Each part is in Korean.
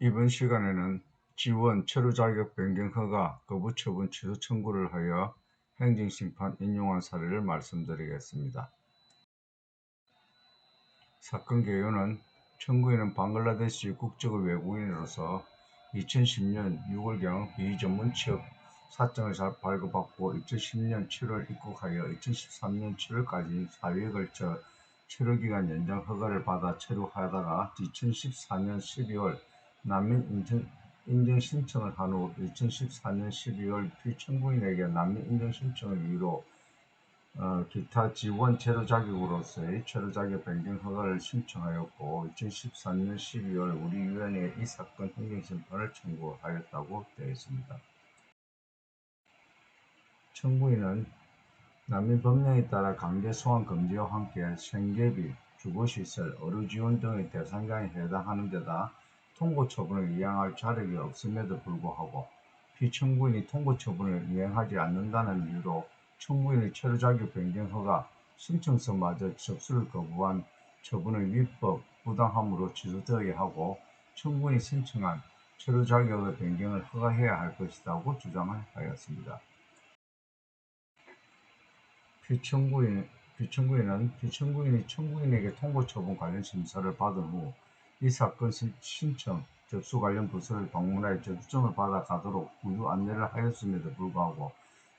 이번 시간에는 지원 체류 자격 변경 허가 거부 처분 취소 청구를 하여 행정심판 인용한 사례를 말씀드리겠습니다. 사건 개요는 청구인은 방글라데시 국적의 외국인으로서 2010년 6월경 비전문 취업 사정을 발급받고 2010년 7월 입국하여 2013년 7월까지 4회에 걸쳐 체류기간 연장 허가를 받아 체류하다가 2014년 12월 난민 인증, 인증 신청을 한 후 2014년 12월 피청구인에게 난민 인증 신청을 이유로 어, 기타 지원 체류 자격으로서의 체류 자격 변경 허가를 신청하였고 2014년 12월 우리 위원회에 이 사건 행정심판을 청구하였다고 되어 있습니다. 청구인은 난민 법령에 따라 강제 소환 금지와 함께 생계비, 주거시설, 의료지원 등의 대상자에 해당하는 데다 통고 처분을 이행할 자력이 없음에도 불구하고 피청구인이 통고 처분을 이행하지 않는다는 이유로 청구인의 체류 자격 변경 허가 신청서마저 접수를 거부한 처분을 위법 부당함으로 취소되게 하고 청구인이 신청한 체류 자격의 변경을 허가해야 할 것이라고 주장을 하였습니다. 피청구인, 피청구인은 피청구인이 청구인에게 통고 처분 관련 심사를 받은 후 이 사건 신청, 접수 관련 부서를 방문하여 접수증을 받아 가도록 구두 안내를 하였음에도 불구하고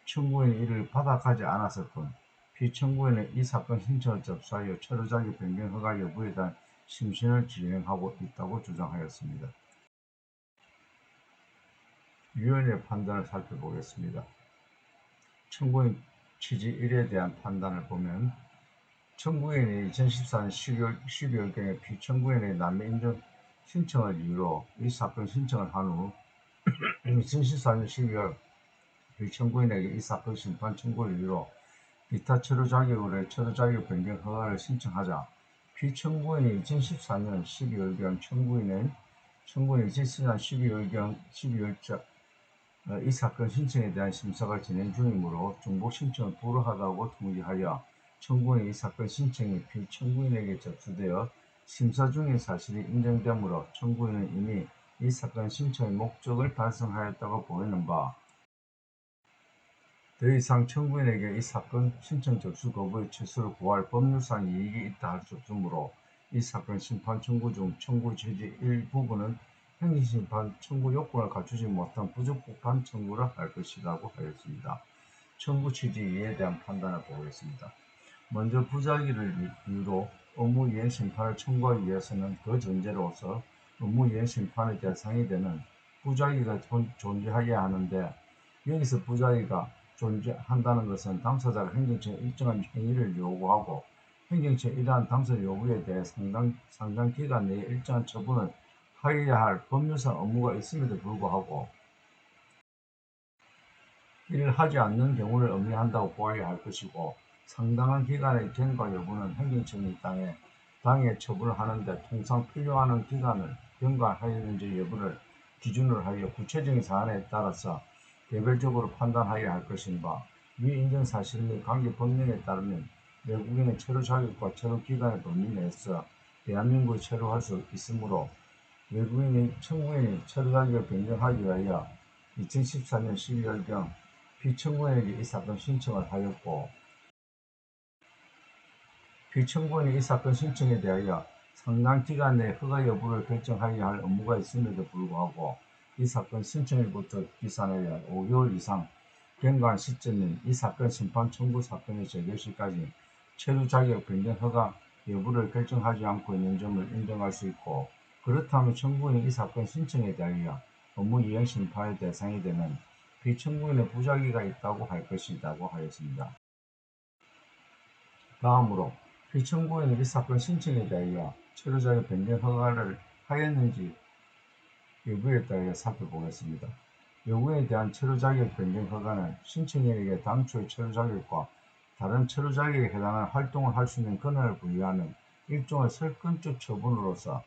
청구인이 이를 받아 가지 않았을 뿐 피청구인은 이 사건 신청을 접수하여 체류자격 변경 허가 여부에 대한 심신을 진행하고 있다고 주장하였습니다. 위원회 판단을 살펴보겠습니다. 청구인 취지 1에 대한 판단을 보면 청구인이 2014년 12월, 12월경에 피청구인의 남의 인정 신청을 이유로 이 사건 신청을 한 후 2014년 12월 피청구인에게 이 사건 심판 청구를 이유로 기타 체류 자격으로 체류 자격 변경 허가를 신청하자 피청구인이 2014년 12월경 청구인은 청구인이 2014년 12월경 12월자 어, 이 사건 신청에 대한 심사가 진행 중이므로 중복 신청을 불허하다고 통지하여 청구인의 이 사건 신청이 피청구인에게 접수되어 심사 중인 사실이 인정되므로 청구인은 이미 이 사건 신청의 목적을 달성하였다고 보이는 바, 더 이상 청구인에게 이 사건 신청 접수 거부의 취소를 구할 법률상 이익이 있다 할 수 없으므로 이 사건 심판 청구 중 청구 취지 일부분은 행정심판 청구 요건을 갖추지 못한 부적법한 청구를 할 것이라고 하였습니다. 청구 취지 이에 대한 판단을 보겠습니다. 먼저 부작위를 이유로 업무 이행 심판을 청구하기 위해서는 그 전제로서 업무 이행 심판의 대상이 되는 부작위가 존재하여야 하는데 여기서 부작위가 존재한다는 것은 당사자가 행정처에 일정한 행위를 요구하고 행정처 이러한 당사 요구에 대해 상당, 상당 기간 내에 일정한 처분을 하여야 할 법률상 업무가 있음에도 불구하고 이를 하지 않는 경우를 의미한다고 보아야 할 것이고 상당한 기간의 경과 여부는 행정청이 땅에 당해 처분을 하는데 통상 필요하는 기간을 경과하였는지 여부를 기준으로 하여 구체적인 사안에 따라서 개별적으로 판단하여야 할 것인 바, 위 인정 사실 및 관계 법령에 따르면 외국인의 체류 자격과 체류 기간의 범위 내에서 대한민국에 체류할 수 있으므로 외국인이 청구인이 체류 자격을 변경하기 위하여 2014년 12월경 피청구인에게 이 사건 신청을 하였고 피청구인이 이 사건 신청에 대하여 상당 기간 내 허가 여부를 결정하여야 할 업무가 있음에도 불구하고 이 사건 신청일부터 기산하여 5개월 이상 경과한 시점인 이 사건 심판 청구 사건의 재결 시까지 체류 자격 변경 허가 여부를 결정하지 않고 있는 점을 인정할 수 있고 그렇다면 청구인이 이 사건 신청에 대하여 업무 이행 심판의 대상이 되는 비청구인의 부작위가 있다고 할 것이라고 하였습니다. 다음으로 피청구인이 이 사건 신청에 대하여 체류자의 변경 허가를 하였는지 여부에 따라 살펴보겠습니다. 요구에 대한 체류자격 변경 허가는 신청인에게 당초의 체류자격과 다른 체류자격에 해당하는 활동을 할 수 있는 권한을 부여하는 일종의 설권적 처분으로서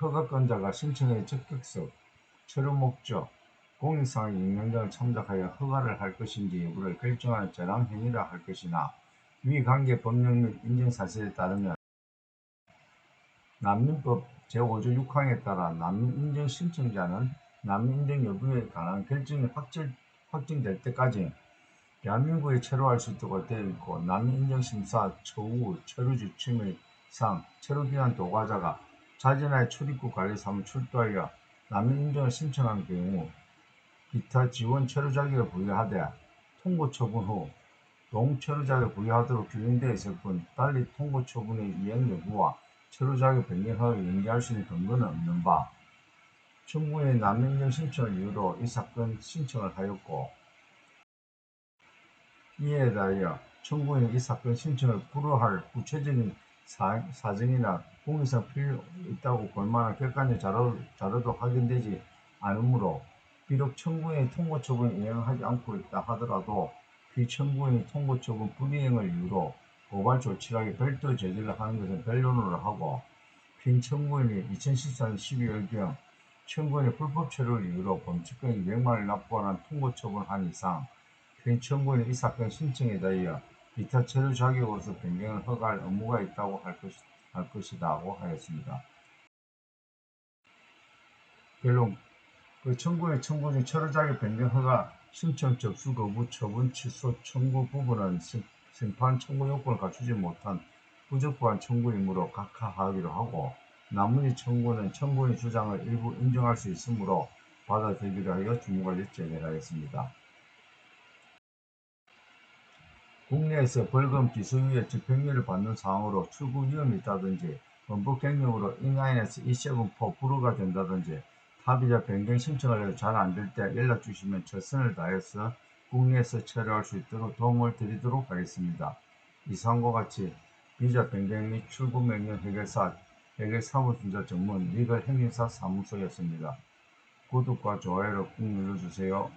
허가권자가 신청의 적격성, 체류 목적, 공익상의 임명장을 참작하여 허가를 할 것인지 여부를 결정하는 저랑 행위라 할 것이나 위 관계 법령 및 인증사실에 따르면 난민법 제5조 6항에 따라 난민 인정 신청자는 난민 인정 여부에 관한 결정이 확정, 확정될 때까지 대한민국에 체류할 수 있도록 되어 있고 난민 인정 심사 처우 체류지 취밀상 체류기한 도과자가 자진하여 출입국 관리 사무 출두하여 난민 인정을 신청한 경우 기타 지원 체류 자격을 부여하되 통고 처분 후 자격을 부여하도록 규정되어 있을 뿐 달리 통고 처분의 이행 여부와 체류 자격 변경을 연기할 수 있는 근거는 없는 바 청구인의 난민 인정 신청을 이유로 이 사건 신청을 하였고 이에 대하여 청구인이 이 사건 신청을 불허할 구체적인 사, 사정이나 공익상 필요 있다고 볼만한 객관적 자료, 자료도 확인되지 않으므로 비록 청구인이 통고 처분 이행하지 않고 있다 하더라도 피청구인이 통고처분 불이행을 이유로 고발 조치하게 별도 제재를 하는 것은 변론으로 하고 핀청구인이 2014년 12월경 청구인의 불법 체류를 이유로 범칙금액 200만원을 납부한 통고처분을 한 이상 핀청구인이 이 사건 신청에 대하여 기타 체류 자격으로서 변경을 허가할 의무가 있다고 할, 것이, 할 것이다고 하였습니다. 결론 그 청구의 청구 중 체류 자격 변경 허가 신청 접수 거부 처분 취소 청구 부분은 심판 청구 요건을 갖추지 못한 부적부한 청구이므로 각하하기로 하고 나머지 청구는 청구인 주장을 일부 인정할 수 있으므로 받아들이기로 하여 중간에 제기하였습니다. 국내에서 벌금 기소유예 집행유예를 받는 상황으로 출국 위험이 있다든지 원법갱령으로 인라인에서 E7포 불허가 된다든지 합의자 변경 신청을 잘 안 될 때 연락 주시면 최선을 다해서 국내에서 체류할 수 있도록 도움을 드리도록 하겠습니다. 이상과 같이 비자 변경 및 출국 명령 해결사 해결 사무소자 전문 리걸 행정사 사무소였습니다. 구독과 좋아요를 꾹 눌러주세요.